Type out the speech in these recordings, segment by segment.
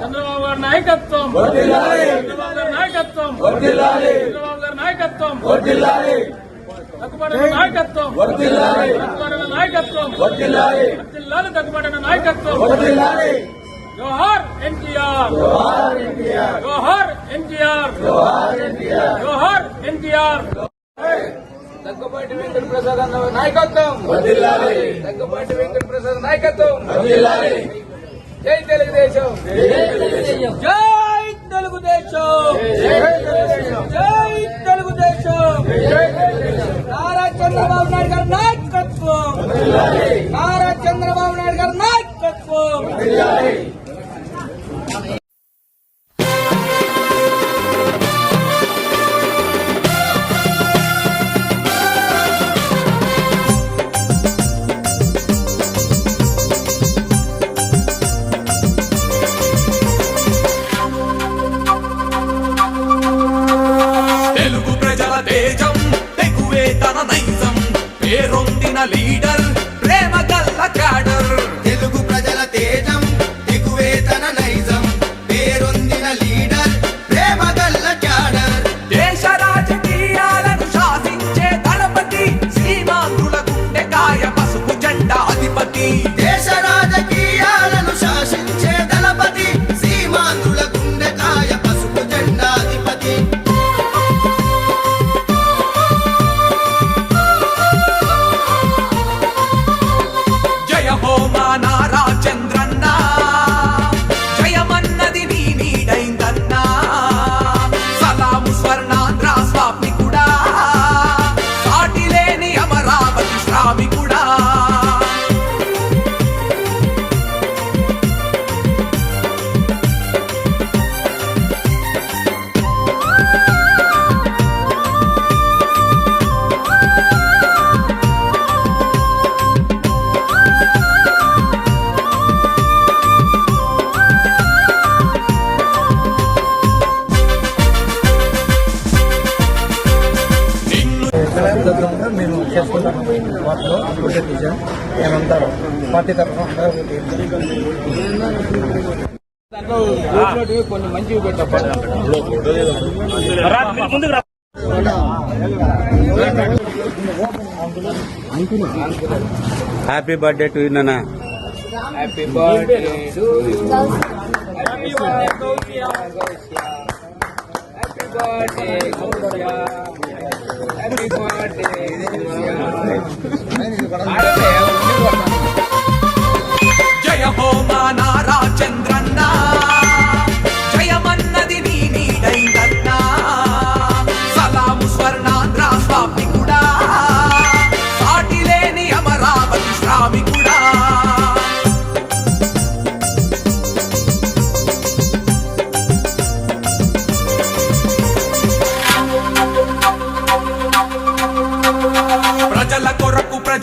చంద్రబాబు గారి నాయకత్వం. చంద్రబాబు గారి నాయకత్వం. చంద్రబాబు గారి నాయకత్వం. తగ్గుబడిన నాయకత్వం. తగ్గుబడిన నాయకత్వం. వర్ధిల్లాలి తగ్గుబడిన నాయకత్వం. జోహార్ ఎన్టీఆర్. జోహార్ ఎన్టీఆర్. జోహార్ ఎన్టీఆర్. దగ్గుబాటి వెంకట ప్రసాద్ అన్న నాయకత్వం. దగ్గుబాటి వెంకట ప్రసాద్ నాయకత్వం. జై తెలుగుదేశం. జై తెలుగుదేశం. జై తెలుగుదేశం. నారా చంద్రబాబు నాయుడు గారి నాయకత్వం. லீடர் హో అందరూ కొన్ని మంచివి పెట్టప్ప హ్యాపీ బర్త్డే టు యూ నాన్న happy birthday to happy birthday Gousia happy birthday Gousia happy birthday జయ హో మా నారా చంద్రన్నా.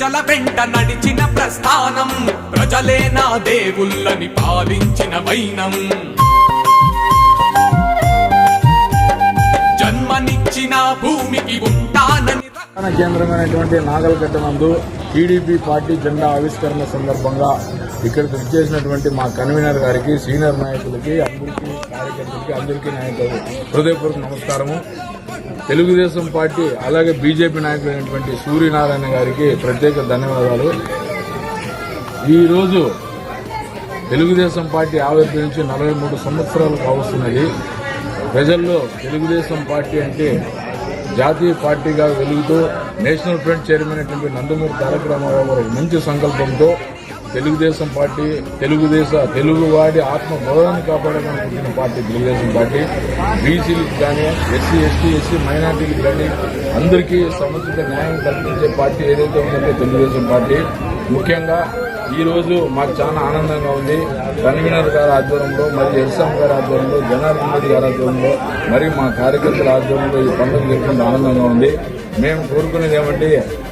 ప్రజల వెంట నడిచిన ప్రస్థానం. ప్రజలే నా దేవుళ్ళని పాలించిన వైనం. జన్మనిచ్చిన భూమికి ఉంటానని ప్రధాన కేంద్రమైనటువంటి నాగల్కట్ట నందు టీడీపీ పార్టీ జెండా ఆవిష్కరణ సందర్భంగా ఇక్కడికి వచ్చేసినటువంటి మా కన్వీనర్ గారికి సీనియర్ నాయకులకి అందరికీ కార్యకర్తలకి అందరికీ నాయకులు హృదయపూర్వక నమస్కారము. తెలుగుదేశం పార్టీ అలాగే బీజేపీ నాయకులైనటువంటి సూర్యనారాయణ గారికి ప్రత్యేక ధన్యవాదాలు. ఈరోజు తెలుగుదేశం పార్టీ ఆవిర్భవించి నలభై మూడు సంవత్సరాలు కావస్తున్నది ప్రజల్లో తెలుగుదేశం పార్టీ అంటే జాతీయ పార్టీగా వెలుగుతూ నేషనల్ ఫ్రంట్ చైర్మన్ అయినటువంటి నందమూరి తారక రామారావు గారి మంచి సంకల్పంతో తెలుగుదేశం పార్టీ తెలుగుదేశ తెలుగువాడి ఆత్మ గౌరవాన్ని కాపాడడానికి పార్టీ తెలుగుదేశం పార్టీ. బీసీలకు కానీ ఎస్సీ ఎస్టీ ఎస్సీ మైనార్టీలకు కానీ అందరికీ సముచిత న్యాయం కల్పించే పార్టీ ఏదైతే ఉందంటే తెలుగుదేశం పార్టీ. ముఖ్యంగా ఈరోజు మాకు చాలా ఆనందంగా ఉంది. కన్వీనర్ గారి ఆధ్వర్యంలో మరియు ఎస్ఎం గారి ఆధ్వర్యంలో జనార్దన్ రెడ్డి గారి ఆధ్వర్యంలో మరియు మా కార్యకర్తల ఆధ్వర్యంలో ఈ పండుగ జరుగుతుంది ఆనందంగా ఉంది. మేము కోరుకునేది ఏమంటే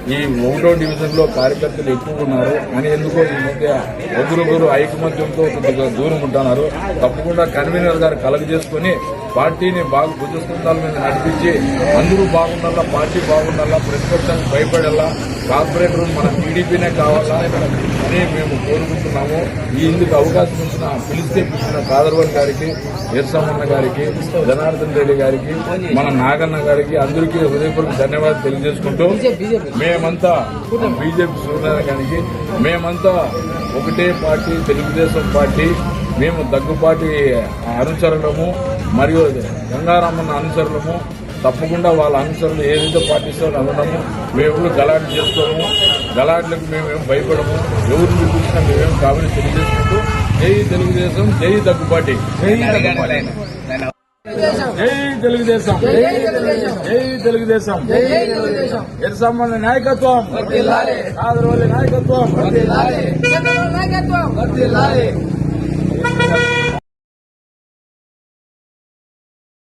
ఈ ఒకటో డివిజన్లో కార్యకర్తలు ఎక్కువ ఉన్నారు. అని ఎందుకో ఈ మధ్య ఒకరొకరు ఐకమత్యంతో కొద్దిగా దూరం ఉంటున్నారు. తప్పకుండా కన్వీనర్ గారు కలగజేసుకుని పార్టీని బాగా భుజస్కంధాల మీద నడిపించి అందరూ బాగుండాలా పార్టీ బాగుండాలా ప్రతిపక్షానికి భయపడాలా కార్పొరేటర్ మన టీడీపీనే కావాలా అని మేము కోరుకుంటున్నాము. ఈ ఇందుకు అవకాశం ఇచ్చిన పిలిస్తే పిలిచిన కాదర్వన్ గారికి ఈర్సమ్మన్న గారికి జనార్దన్ రెడ్డి గారికి మన నాగన్న గారికి అందరికీ హృదయపూర్వక ధన్యవాదాలు తెలియజేసుకుంటూ మేమంతా బీజేపీ సూర్యనారాయణకి మేమంతా ఒకటే పార్టీ తెలుగుదేశం పార్టీ మేము దగ్గుపాటి అనుచరులము మరియు గంగారామన్న అనుచరులము తప్పకుండా వాళ్ళ అనుసరులు ఏదైతే పాటిస్తారో అనడము మేము ఎప్పుడు గలాట్ చేసుకోము గలాట్లకు మేమేం భయపడము. ఎవరిని చూసినా మేమేం కాబట్టి తెలియజేసుకుంటూ జై తెలుగుదేశం జై దగ్గుపాటి జై తెలుగుదేశం. జై తెలుగుదేశం. ఎర్సమ్మని నాయకత్వం. నాయకత్వం. నాయకత్వం. Gracias.